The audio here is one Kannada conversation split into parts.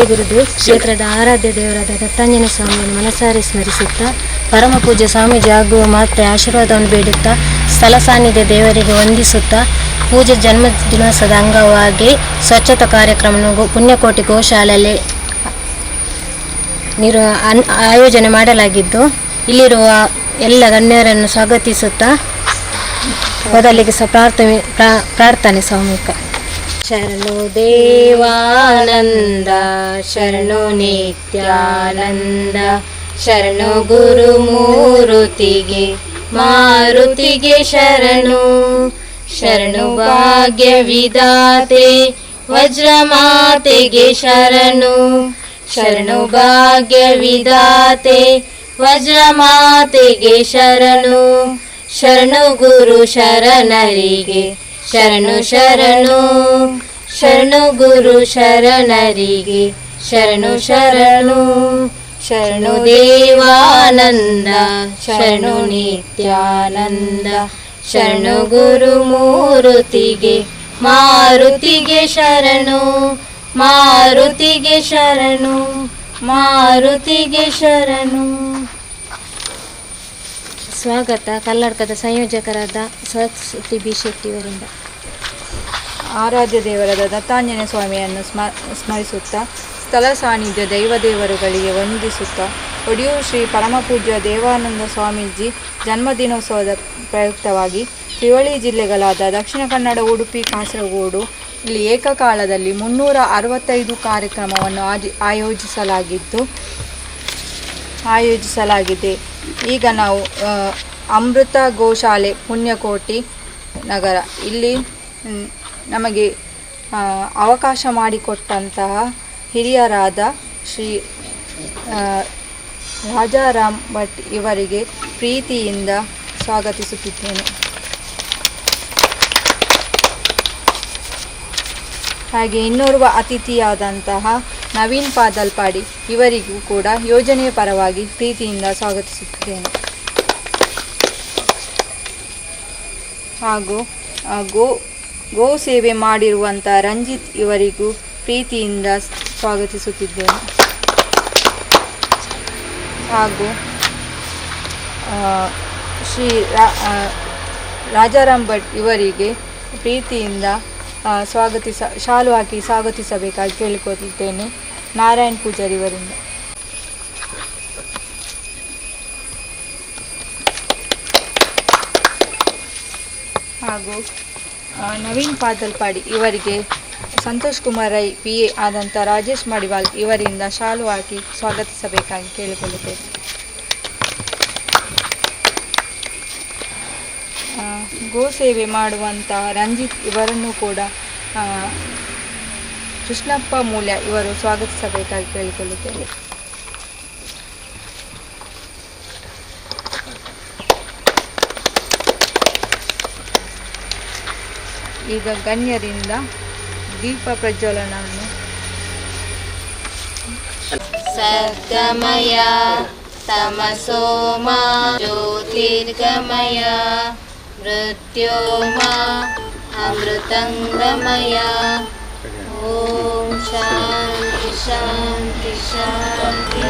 ಗುರುದೇವ್ ಕ್ಷೇತ್ರದ ಆರಾಧ್ಯ ದೇವರಾದ ದತ್ತಾಂಜನ ಸ್ವಾಮಿಯನ್ನು ಮನಸಾರಿ ಸ್ಮರಿಸುತ್ತಾ ಪರಮ ಪೂಜ್ಯ ಸ್ವಾಮೀಜಿ ಆಗುವ ಮಾತ್ರ ಆಶೀರ್ವಾದವನ್ನು ಬೇಡುತ್ತಾ ಸ್ಥಳ ಸಾನ್ನಿಧ್ಯ ದೇವರಿಗೆ ವಂದಿಸುತ್ತಾ ಪೂಜೆ ಜನ್ಮ ದಿನೋತ್ಸವದ ಅಂಗವಾಗಿ ಸ್ವಚ್ಛತಾ ಕಾರ್ಯಕ್ರಮವನ್ನು ಪುಣ್ಯಕೋಟಿ ಗೋಶಾಲೆಯಲ್ಲಿ ನಿರ್ ಆಯೋಜನೆ ಮಾಡಲಾಗಿದ್ದು, ಇಲ್ಲಿರುವ ಎಲ್ಲ ಗಣ್ಯರನ್ನು ಸ್ವಾಗತಿಸುತ್ತಾ, ಮೊದಲಿಗೆ ಸಹ ಪ್ರಾರ್ಥನೆ ಪ್ರಾ- ಪ್ರಾರ್ಥನೆ ಸಾಮೂಹಿಕ ಶರಣು ದೇವಾನಂದ, ಶರಣು ನಿತ್ಯಾನಂದ, ಶರಣು ಗುರು ಮೂರುತಿಗೆ ಮಾರುತಿಗೆ ಶರಣು ಶರಣು ಭಾಗ್ಯ ವಿದಾತೆ ವಜ್ರ ಮಾತೆಗೆ ಶರಣು ಶರಣು ಭಾಗ್ಯ ವಿದಾತೆ ವಜ್ರ ಮಾತೆಗೆ ಶರಣು ಶರಣು ಗುರು ಶರಣರಿಗೆ ಶರಣು ಶರಣು. ಶರಣು ಗುರು ಶರಣರಿಗೆ ಶರಣು ಶರಣು. ಶರಣು ದೇವಾನಂದ, ಶರಣು ನಿತ್ಯಾನಂದ. ಶರಣು ಗುರು ಮೂರುತಿಗೆ, ಮಾರುತಿಗೆ ಶರಣು. ಮಾರುತಿಗೆ ಶರಣು ಮಾರುತಿಗೆ ಶರಣು. ಸ್ವಾಗತ ಕಲ್ಲಡ್ಕದ ಸಂಯೋಜಕರಾದ ಸರಸ್ವತಿ ಬಿ ಶೆಟ್ಟಿಯವರಿಂದ ಆರಾಧ್ಯ ದೇವರಾದ ದತ್ತಾಂಜನೇಯ ಸ್ವಾಮಿಯನ್ನು ಸ್ಮ, ಸ್ಮರಿಸುತ್ತಾ, ಸ್ಥಳ ಸಾನ್ನಿಧ್ಯ ದೈವದೇವರುಗಳಿಗೆ ವಂದಿಸುತ್ತಾ ಒಡಿಯೂರು ಶ್ರೀ ಪರಮಪೂಜ್ಯ ದೇವಾನಂದ ಸ್ವಾಮೀಜಿ ಜನ್ಮದಿನೋತ್ಸವದ ಪ್ರಯುಕ್ತವಾಗಿ ತ್ರಿವಳಿ ಜಿಲ್ಲೆಗಳಾದ ದಕ್ಷಿಣ ಕನ್ನಡ, ಉಡುಪಿ, ಕಾಸರಗೋಡು ಇಲ್ಲಿ ಏಕಕಾಲದಲ್ಲಿ ಮುನ್ನೂರ ಅರವತ್ತೈದು ಕಾರ್ಯಕ್ರಮವನ್ನು ಆಯೋಜಿಸಲಾಗಿದ್ದು, ಆಯೋಜಿಸಲಾಗಿದೆ. ಈಗ ನಾವು ಅಮೃತ ಗೋಶಾಲೆ, ಪುಣ್ಯಕೋಟಿ ನಗರ. ಇಲ್ಲಿ ನಮಗೆ ಅವಕಾಶ ಮಾಡಿಕೊಟ್ಟಂತಹ ಹಿರಿಯರಾದ ಶ್ರೀ ರಾಜಾರಾಮ್ ಭಟ್ ಇವರಿಗೆ ಪ್ರೀತಿಯಿಂದ ಸ್ವಾಗತಿಸುತ್ತಿದ್ದೇನೆ. ಹಾಗೆ ಇನ್ನೋರ್ವ ಅತಿಥಿಯಾದಂತಹ ನವೀನ್ ಪಾದಲ್ಪಾಡಿ ಇವರಿಗೂ ಕೂಡ ಯೋಜನೆಯ ಪರವಾಗಿ ಪ್ರೀತಿಯಿಂದ ಸ್ವಾಗತಿಸುತ್ತೇನೆ. ಹಾಗೂ ಗೋ ಗೋ ಸೇವೆ ಮಾಡಿರುವಂಥ ರಂಜಿತ್ ಇವರಿಗೂ ಪ್ರೀತಿಯಿಂದ ಸ್ವಾಗತಿಸುತ್ತಿದ್ದೇನೆ. ಹಾಗೂ ಶ್ರೀ ರಾಜಾರಾಮ್ ಭಟ್ ಇವರಿಗೆ ಪ್ರೀತಿಯಿಂದ ಸ್ವಾಗತಿಸ ಶಾಲು ಹಾಕಿ ಸ್ವಾಗತಿಸಬೇಕಾಗಿ ಕೇಳಿಕೊಳ್ಳುತ್ತೇನೆ ನಾರಾಯಣ್ ಪೂಜಾರಿ ಇವರಿಂದ ಹಾಗೂ ನವೀನ್ ಪಾದಲ್ಪಾಡಿ ಇವರಿಗೆ ಸಂತೋಷ್ ಕುಮಾರ್ ರೈ, ಪಿ ಎ ಆದಂಥ ರಾಜೇಶ್ ಮಡಿವಾಲ್ ಇವರಿಂದ ಶಾಲು ಹಾಕಿ ಸ್ವಾಗತಿಸಬೇಕಾಗಿ ಕೇಳಿಕೊಳ್ಳುತ್ತೇನೆ ಗೋ ಸೇವೆ ಮಾಡುವಂಥ ರಂಜಿತ್ ಇವರನ್ನು ಕೂಡ ಕೃಷ್ಣಪ್ಪ ಮೂಲ್ಯ ಇವರು ಸ್ವಾಗತಿಸಬೇಕಾಗಿ ಕೇಳಿಕೊಳ್ಳುತ್ತೇನೆ. ಈಗ ಗಣ್ಯರಿಂದ ದೀಪ ಪ್ರಜ್ವಲನವನ್ನು. ಸದ್ಗಮಯ ತಮಸೋಮ ಜ್ಯೋತಿರ್ಗಮಯ मृत्यो मा अमृतङ्गमया। ॐ शान्ति शान्ति।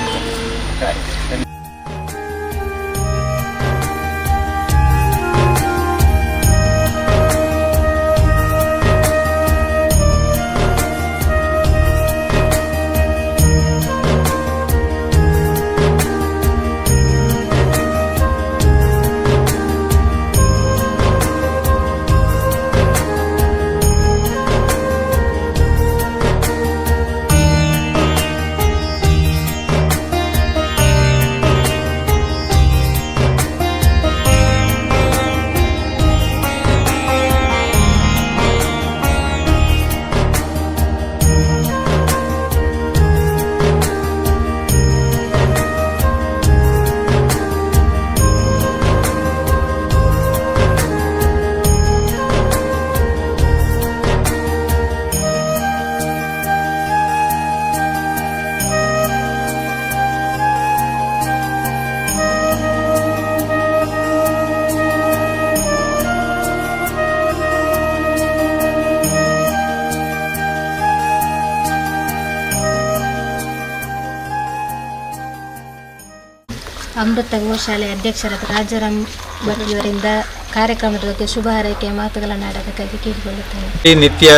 ಅಮೃತ ಗೋಶಾಲೆ ಅಧ್ಯಕ್ಷರಾದ ರಾಜಾರಾಮ್ ಭಟ್ಯವರಿಂದ ಕಾರ್ಯಕ್ರಮದ ಬಗ್ಗೆ ಶುಭ ಹಾರೈಕೆಯ ಮಾತುಗಳನ್ನು ಆಡಬೇಕಾಗಿ ಕೇಳಿಕೊಳ್ಳುತ್ತೇನೆ. ಈ ನಿತ್ಯ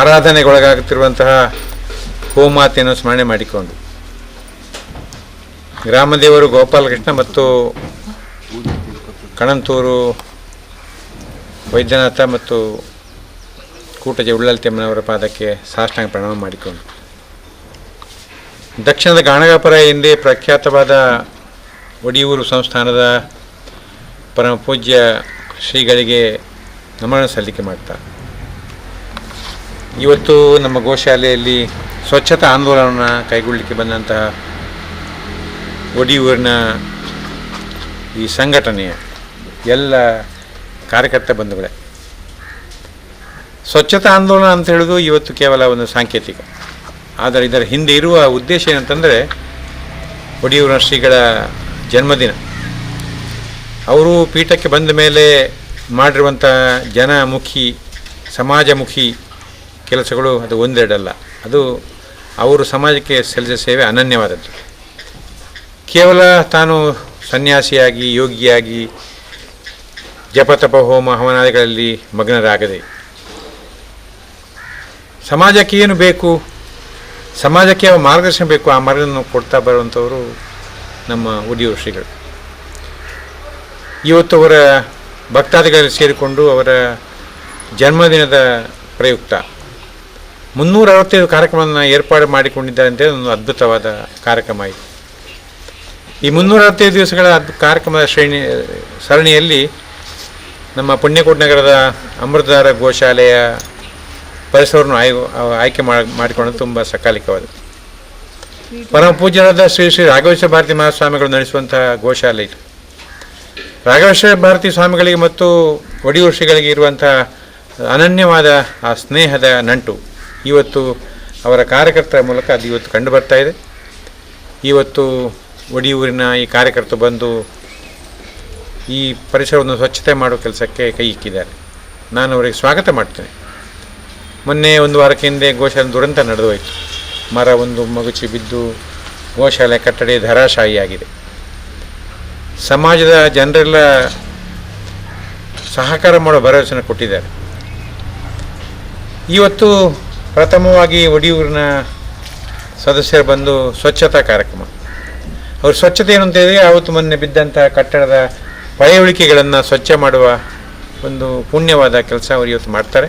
ಆರಾಧನೆಗೊಳಗಾಗುತ್ತಿರುವಂತಹ ಗೋಮಾತೆಯನ್ನು ಸ್ಮರಣೆ ಮಾಡಿಕೊಂಡು ಗ್ರಾಮದೇವರು ಗೋಪಾಲಕೃಷ್ಣ ಮತ್ತು ಕಣಂತೂರು ವೈದ್ಯನಾಥ ಮತ್ತು ಕೂಟಜೆ ಉಳ್ಳಲ್ತಿಮ್ಮನವರ ಪಾದಕ್ಕೆ ಸಾಷ್ಟಾಂಗ ಪ್ರಣಾಮ ಮಾಡಿಕೊಂಡು ದಕ್ಷಿಣದ ಗಾಣಗಾಪುರ ಎಂದೇ ಪ್ರಖ್ಯಾತವಾದ ಒಡಿಯೂರು ಸಂಸ್ಥಾನದ ಪರಮ ಪೂಜ್ಯ ಶ್ರೀಗಳಿಗೆ ನಮನ ಸಲ್ಲಿಕೆ ಮಾಡ್ತಾರೆ ಇವತ್ತು ನಮ್ಮ ಗೋಶಾಲೆಯಲ್ಲಿ ಸ್ವಚ್ಛತಾ ಆಂದೋಲನವನ್ನು ಕೈಗೊಳ್ಳಲಿಕ್ಕೆ ಬಂದಂತಹ ಒಡಿಯೂರಿನ ಈ ಸಂಘಟನೆಯ ಎಲ್ಲ ಕಾರ್ಯಕರ್ತ ಬಂಧುಗಳೇ. ಸ್ವಚ್ಛತಾ ಆಂದೋಲನ ಅಂತ ಹೇಳೋದು ಇವತ್ತು ಕೇವಲ ಒಂದು ಸಾಂಕೇತಿಕ. ಆದರೆ ಇದರ ಹಿಂದೆ ಇರುವ ಉದ್ದೇಶ ಏನಂತಂದರೆ, ಒಡಿಯೂರಿನ ಶ್ರೀಗಳ ಜನ್ಮದಿನ. ಅವರು ಪೀಠಕ್ಕೆ ಬಂದ ಮೇಲೆ ಮಾಡಿರುವಂಥ ಜನಮುಖಿ, ಸಮಾಜಮುಖಿ ಕೆಲಸಗಳು ಅದು ಒಂದೆರಡಲ್ಲ. ಅದು ಅವರು ಸಮಾಜಕ್ಕೆ ಸಲ್ಲಿಸಿದ ಸೇವೆ ಅನನ್ಯವಾದದ್ದು. ಕೇವಲ ತಾನು ಸನ್ಯಾಸಿಯಾಗಿ, ಯೋಗಿಯಾಗಿ ಜಪತಪ ಹೋಮ ಹವನಾದಿಗಳಲ್ಲಿ ಮಗ್ನರಾಗದೆ. ಸಮಾಜಕ್ಕೆ ಏನು ಬೇಕು? ಸಮಾಜಕ್ಕೆ ಯಾವ ಮಾರ್ಗದರ್ಶನ ಬೇಕು? ಆ ಮಾರ್ಗವನ್ನು ಕೊಡ್ತಾ ಬರುವಂಥವರು ನಮ್ಮ ಉದ್ಯೋಗ ಶ್ರೀಗಳು ಇವತ್ತು ಅವರ ಭಕ್ತಾದಿಗಳಲ್ಲಿ ಸೇರಿಕೊಂಡು ಅವರ ಜನ್ಮದಿನದ ಪ್ರಯುಕ್ತ ಮುನ್ನೂರ ಅರವತ್ತೈದು ಕಾರ್ಯಕ್ರಮವನ್ನು ಏರ್ಪಾಡು ಮಾಡಿಕೊಂಡಿದ್ದಾರೆ ಒಂದು ಅದ್ಭುತವಾದ ಕಾರ್ಯಕ್ರಮ ಇದು. ಈ ಮುನ್ನೂರ ಅರವತ್ತೈದು ದಿವಸಗಳ ಕಾರ್ಯಕ್ರಮದ ಶ್ರೇಣಿ, ಸರಣಿಯಲ್ಲಿ ನಮ್ಮ ಪುಣ್ಯಕೋಟ್ ನಗರದ ಅಮೃತಧಾರ ಗೋಶಾಲೆಯ ಪರಿಸರವನ್ನು ಆಯ್, ಆಯ್ಕೆ ಮಾಡಿ ಮಾಡಿಕೊಂಡು ತುಂಬ ಸಕಾಲಿಕವಾದದ್ದು. ಪರಮ ಪೂಜ್ಯನಾದ ಶ್ರೀ ಶ್ರೀ ರಾಘವೇಶ್ವರ ಭಾರತಿ ಮಹಾಸ್ವಾಮಿಗಳು ನಡೆಸುವಂತಹ ಗೋಶಾಲೆ ಇದು. ರಾಘವೇಶ್ವರ ಭಾರತಿ ಸ್ವಾಮಿಗಳಿಗೆ ಮತ್ತು ಒಡಿಯೂರು ಶ್ರೀಗಳಿಗೆ ಇರುವಂಥ ಅನನ್ಯವಾದ ಆ ಸ್ನೇಹದ ನಂಟು ಇವತ್ತು ಅವರ ಕಾರ್ಯಕರ್ತರ ಮೂಲಕ ಅದು ಇವತ್ತು ಕಂಡು ಬರ್ತಾ ಇದೆ. ಇವತ್ತು ಒಡಿಯೂರಿನ ಈ ಕಾರ್ಯಕರ್ತರು ಬಂದು ಈ ಪರಿಸರವನ್ನು ಸ್ವಚ್ಛತೆ ಮಾಡೋ ಕೆಲಸಕ್ಕೆ ಕೈ ಇಕ್ಕಿದ್ದಾರೆ. ನಾನು ಅವರಿಗೆ ಸ್ವಾಗತ ಮಾಡ್ತೇನೆ. ಮೊನ್ನೆ ಒಂದು ವಾರಕ್ಕೆ ಹಿಂದೆ ಗೋಶಾಲೆ ದುರಂತ ನಡೆದು ಹೋಯಿತು ಮರ ಒಂದು ಮಗುಚಿ ಬಿದ್ದು ಗೋಶಾಲೆ ಕಟ್ಟಡ ಧರಾಶಾಹಿಯಾಗಿದೆ ಸಮಾಜದ ಜನರೆಲ್ಲ ಸಹಕಾರ ಮಾಡೋ ಭರವಸೆಯನ್ನು ಕೊಟ್ಟಿದ್ದಾರೆ. ಇವತ್ತು ಪ್ರಥಮವಾಗಿ ಒಡಿಯೂರಿನ ಸದಸ್ಯರು ಬಂದು ಸ್ವಚ್ಛತಾ ಕಾರ್ಯಕ್ರಮ. ಅವರು ಸ್ವಚ್ಛತೆ ಏನು ಅಂತ ಹೇಳಿದರೆ ಆವತ್ತು ಮೊನ್ನೆ ಬಿದ್ದಂಥ ಕಟ್ಟಡದ ಪಳೆಯುಳಿಕೆಗಳನ್ನು ಸ್ವಚ್ಛ ಮಾಡುವ ಒಂದು ಪುಣ್ಯವಾದ ಕೆಲಸ ಅವರು ಇವತ್ತು ಮಾಡ್ತಾರೆ.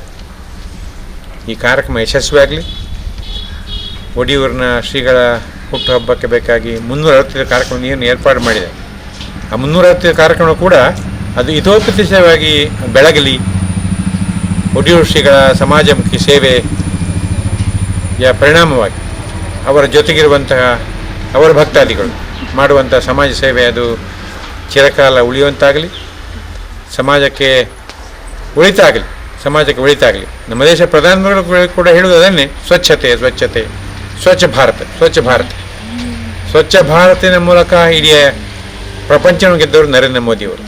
ಈ ಕಾರ್ಯಕ್ರಮ ಯಶಸ್ವಿಯಾಗಲಿ. ಒಡಿಯೂರಿನ ಶ್ರೀಗಳ ಹುಟ್ಟುಹಬ್ಬಕ್ಕೆ ಬೇಕಾಗಿ ಮುನ್ನೂರ ಅರವತ್ತೈದು ಕಾರ್ಯಕ್ರಮವನ್ನು ಏರ್ಪಾಡು ಮಾಡಿದೆ. ಆ ಮುನ್ನೂರ ಅರವತ್ತೈದು ಕಾರ್ಯಕ್ರಮ ಕೂಡ ಅದು ಇತೋಪತಿಶಯವಾಗಿ ಬೆಳಗಲಿ ಒಡಿಯೂರು ಶ್ರೀಗಳ ಸಮಾಜಮುಖಿ ಸೇವೆಯ ಪರಿಣಾಮವಾಗಿ ಅವರ ಜೊತೆಗಿರುವಂತಹ ಅವರ ಭಕ್ತಾದಿಗಳು ಮಾಡುವಂಥ ಸಮಾಜ ಸೇವೆ ಅದು ಚಿರಕಾಲ ಉಳಿಯುವಂತಾಗಲಿ, ಸಮಾಜಕ್ಕೆ ಉಳಿತಾಗಲಿ ಸಮಾಜಕ್ಕೆ ಉಳಿತಾಗಲಿ. ನಮ್ಮ ದೇಶ ಪ್ರಧಾನಮಂತ್ರಿಗಳು ಕೂಡ ಹೇಳುವುದು ಅದನ್ನೇ ಸ್ವಚ್ಛತೆ ಸ್ವಚ್ಛತೆ. ಸ್ವಚ್ಛ ಭಾರತ ಸ್ವಚ್ಛ ಭಾರತ. ಸ್ವಚ್ಛ ಭಾರತಿನ ಮೂಲಕ ಇಡೀ ಪ್ರಪಂಚವನ್ನು ಗೆದ್ದವರು ನರೇಂದ್ರ ಮೋದಿಯವರು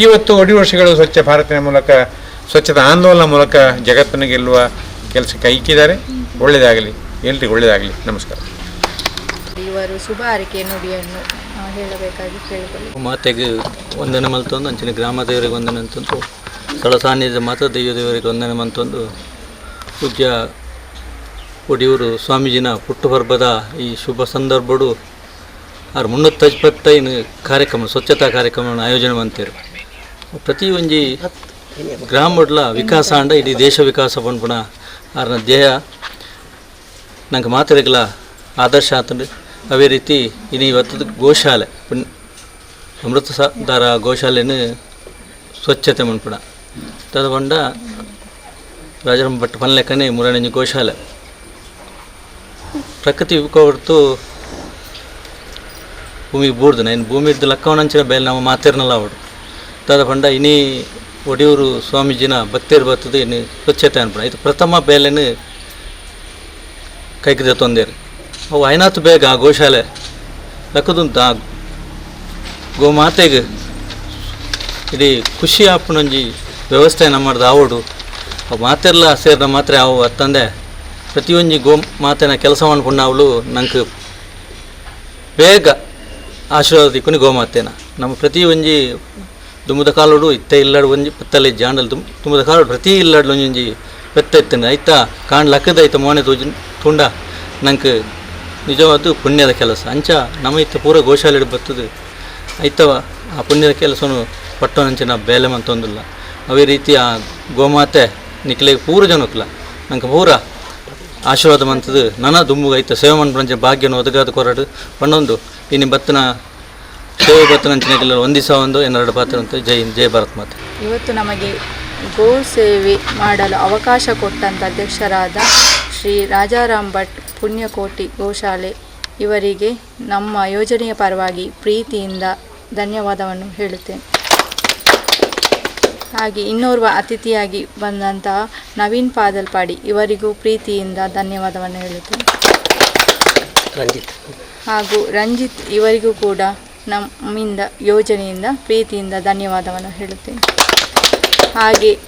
ಇವತ್ತು ಒಡಿ ವರ್ಷಗಳು ಸ್ವಚ್ಛ ಭಾರತಿನ ಮೂಲಕ ಸ್ವಚ್ಛತಾ ಆಂದೋಲನ ಮೂಲಕ ಜಗತ್ತನ್ನು ಗೆಲ್ಲುವ ಕೆಲಸಕ್ಕೆ ಕೈಕಿದ್ದಾರೆ ಒಳ್ಳೆಯದಾಗಲಿ ಎಲ್ರಿಗೂ ಒಳ್ಳೆಯದಾಗಲಿ. ನಮಸ್ಕಾರ. ಇವರು ಶುಭ ಹಾರೈಕೆ ನುಡಿಯನ್ನು ಹೇಳಬೇಕಾಗಿ ಕೇಳಿಕೊಳ್ಳಿ. ಮಾತೆಗೆ ವಂದನೆ ಮಲ್ತೊಂದು ಅಂಚಿನ ಗ್ರಾಮ ದೇವರಿಗೆ ವಂದನೆ ಅಂತಂದು ಸ್ಥಳ ಸಾನ್ನಿಧ್ಯ ಮಾತ್ರ ದೈವ ದೇವರಿಗೆ ವಂದನೆ ಮಂತೊಂದು ಪೂಜ್ಯ ಒಡಿಯೂರು ಸ್ವಾಮೀಜಿನ ಹುಟ್ಟುಹಬ್ಬದ ಈ ಶುಭ ಸಂದರ್ಭಡು ಅವ್ರ ಮುನ್ನೂತ್ತ ಇಪ್ಪತ್ತೈದು ಕಾರ್ಯಕ್ರಮ, ಸ್ವಚ್ಛತಾ ಕಾರ್ಯಕ್ರಮವನ್ನು ಆಯೋಜನೆ ಮಾಡ್ತಾರೆ. ಪ್ರತಿ ಒಂಜಿ ಗ್ರಾಮಡ್ಲ ವಿಕಾಸ ಅಂಡ ಇಡೀ ದೇಶ ವಿಕಾಸ ಬಂದ್ಬಣ ಆರ್ನ ಧ್ಯೇಯ. ನಂಗೆ ಮಾತ್ರೆಗಳ ಆದರ್ಶ ಅಂತ ಅವೇ ರೀತಿ ಇನ್ನು ಇವತ್ತದ ಗೋಶಾಲೆ ಅಮೃತ ದಾರ ಗೋಶಾಲೆನ ಸ್ವಚ್ಛತೆ ಮನ್ಪುಣ ತದ ಪಂಡ ರಾಜರಾಮ ಭಟ್ ಪನ್ಲೆಕ್ಕನೆ ಮೂರನೇ ಗೋಶಾಲೆ. ಪ್ರಕೃತಿ ಹೊರತು ಭೂಮಿಗೆ ಬೂರ್ದು. ನಾನು ಭೂಮಿ ಇದ್ದು ಲಕ್ಕವನಂಚಿನ ಬೇಲೆ ನಾವು ಮಾತಿರ್ನಲ್ಲ ಅವಡು ತದ ಪಂಡ ಇನಿ ಒಡಿಯೂರು ಸ್ವಾಮೀಜಿನ ಭಕ್ತಿರ್ ಬರ್ತದೆ, ಇನ್ನು ಸ್ವಚ್ಛತೆ ಅನ್ಪಣ ಇದು ಪ್ರಥಮ ಬೇಲೆನು ಕೈಕದ ತೊಂದರೆ. ಅವು ಐನಾತು ಬೇಗ ಆ ಗೋಶಾಲೆ ಲಕ್ಕದುಂತ ಆ ಗೋಮಾತೆಗೆ ಇಡೀ ಖುಷಿ ಆಪಣಂಜಿ ವ್ಯವಸ್ಥೆ ನಮ್ಮದು ಆವಡು ಅವು ಮಾತೆಲ್ಲ ಸೇರಿದ ಮಾತ್ರ ಅವು ಅತ್ತಂದೆ ಪ್ರತಿಯೊಂದು ಗೋ ಮಾತೆನ ಕೆಲಸ ಮಾಡ್ಕೊಂಡು ನಂಗೆ ಬೇಗ ಆಶೀರ್ವಾದ ದಿಕ್ಕುನಿ ಗೋಮಾತೆನ ನಮ್ಮ ಪ್ರತಿ ಒಂಜಿ ದುಮ್ಮದ ಕಾಲೋಡು ಇತ್ತ ಇಲ್ಲಾಡು ಒಂಜಿ ಪತ್ತಲೆ ಜಾಂಡಲ್ ತುಮ್ ತುಂಬದ ಕಾಲೋಡು ಪ್ರತಿ ಇಲ್ಲಾಡಲು ಒಂಜಿ ಪೆತ್ತ ಇತ್ತನೆ. ಐತ ಕಾಣ್ ಲಕ್ಕದ ಐತ ಮೋನೆ ತೋಜಿ, ತುಂಡ? ನಂಗೆ ನಿಜವಾದ ಪುಣ್ಯದ ಕೆಲಸ. ಅಂಚ ನಮ್ಮ ಇತ್ತ ಪೂರ ಗೋಶಾಲೆ ಬರ್ತದೆ ಐತವ ಆ ಪುಣ್ಯದ ಕೆಲಸವನ್ನು ನಾವು ಬೇಲೆ ಮಂತೊಂದಿಲ್ಲ. ಅವೇ ರೀತಿ ಆ ಗೋಮಾತೆ ನಿಕ್ಲೆಗೆ ಪೂರ ಜನಕ್ಲ ನಂಗೆ ಪೂರ ಆಶೀರ್ವಾದ ಮಂತದ್ದು ನನ್ನ ದುಮ್ಮುಗ ಐತ. ಸೇವೆ ಮನ್ಪಂಚ ಭಾಗ್ಯನ ಒದಗಾದ ಕೊರಡು. ಪಣ್ಣೊಂದು ಇನ್ನು ಬತ್ತನ ಸೇವೆ ಬತ್ತನಂಚಿನ ಒಂದಿಸ ಒಂದು ಎನ್ನೆರಡು ಪಾತ್ರ ಅಂತ ಜೈ ಜೈ ಭಾರತ್ ಮಾತೆ. ಇವತ್ತು ನಮಗೆ ಗೋ ಸೇವೆ ಮಾಡಲು ಅವಕಾಶ ಕೊಟ್ಟಂತ ಅಧ್ಯಕ್ಷರಾದ ಶ್ರೀ ರಾಜಾರಾಮ್ ಭಟ್ ಪುಣ್ಯಕೋಟಿ ಗೋಶಾಲೆ ಇವರಿಗೆ ನಮ್ಮ ಯೋಜನೆಯ ಪರವಾಗಿ ಪ್ರೀತಿಯಿಂದ ಧನ್ಯವಾದವನ್ನು ಹೇಳುತ್ತೇನೆ. ಹಾಗೆ ಇನ್ನೋರ್ವ ಅತಿಥಿಯಾಗಿ ಬಂದಂತಹ ನವೀನ್ ಪಾದಲ್ಪಾಡಿ ಇವರಿಗೂ ಪ್ರೀತಿಯಿಂದ ಧನ್ಯವಾದವನ್ನು ಹೇಳುತ್ತೇನೆ. ಹಾಗೂ ರಂಜಿತ್ ಇವರಿಗೂ ಕೂಡ ನಮ್ಮಿಂದ ಯೋಜನೆಯಿಂದ ಪ್ರೀತಿಯಿಂದ ಧನ್ಯವಾದವನ್ನು ಹೇಳುತ್ತೇನೆ. ಹಾಗೆ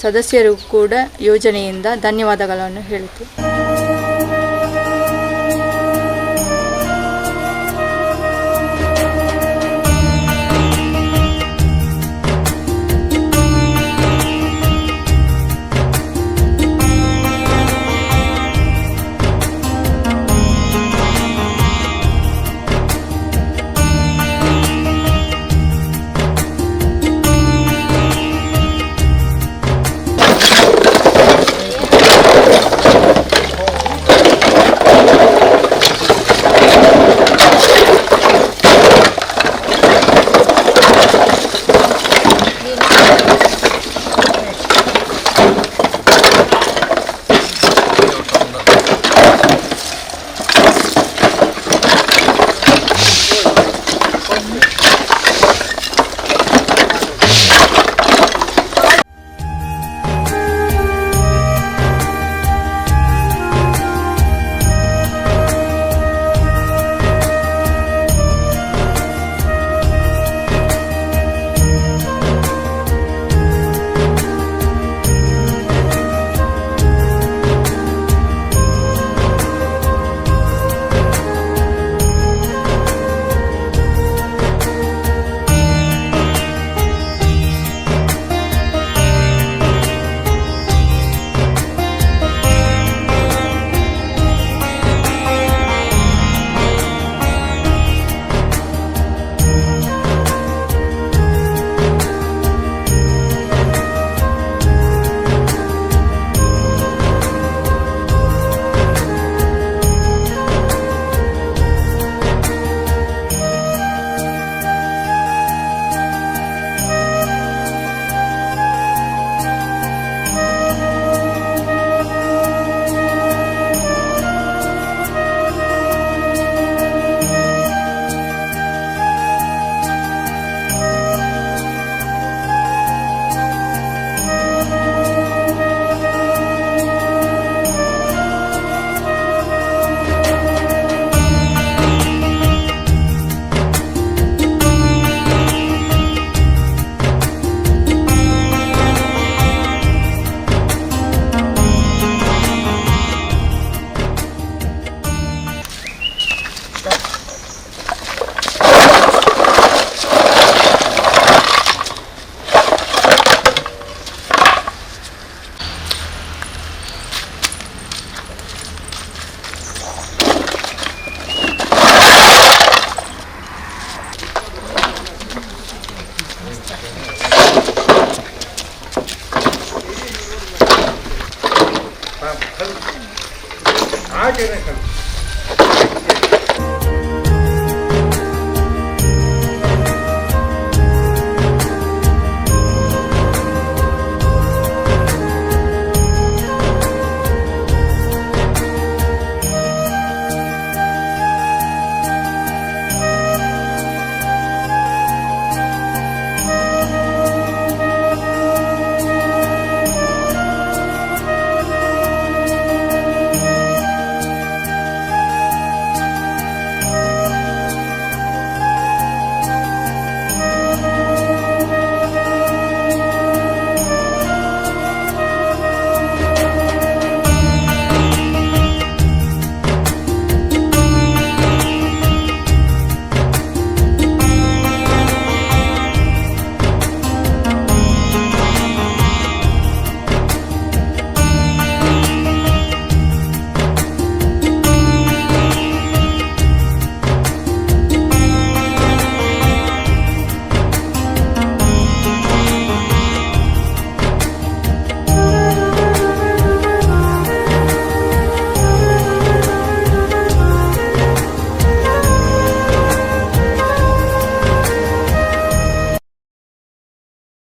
ಸದಸ್ಯರು ಕೂಡ ಯೋಜನೆಯಿಂದ ಧನ್ಯವಾದಗಳನ್ನು ಹೇಳುತ್ತೇನೆ.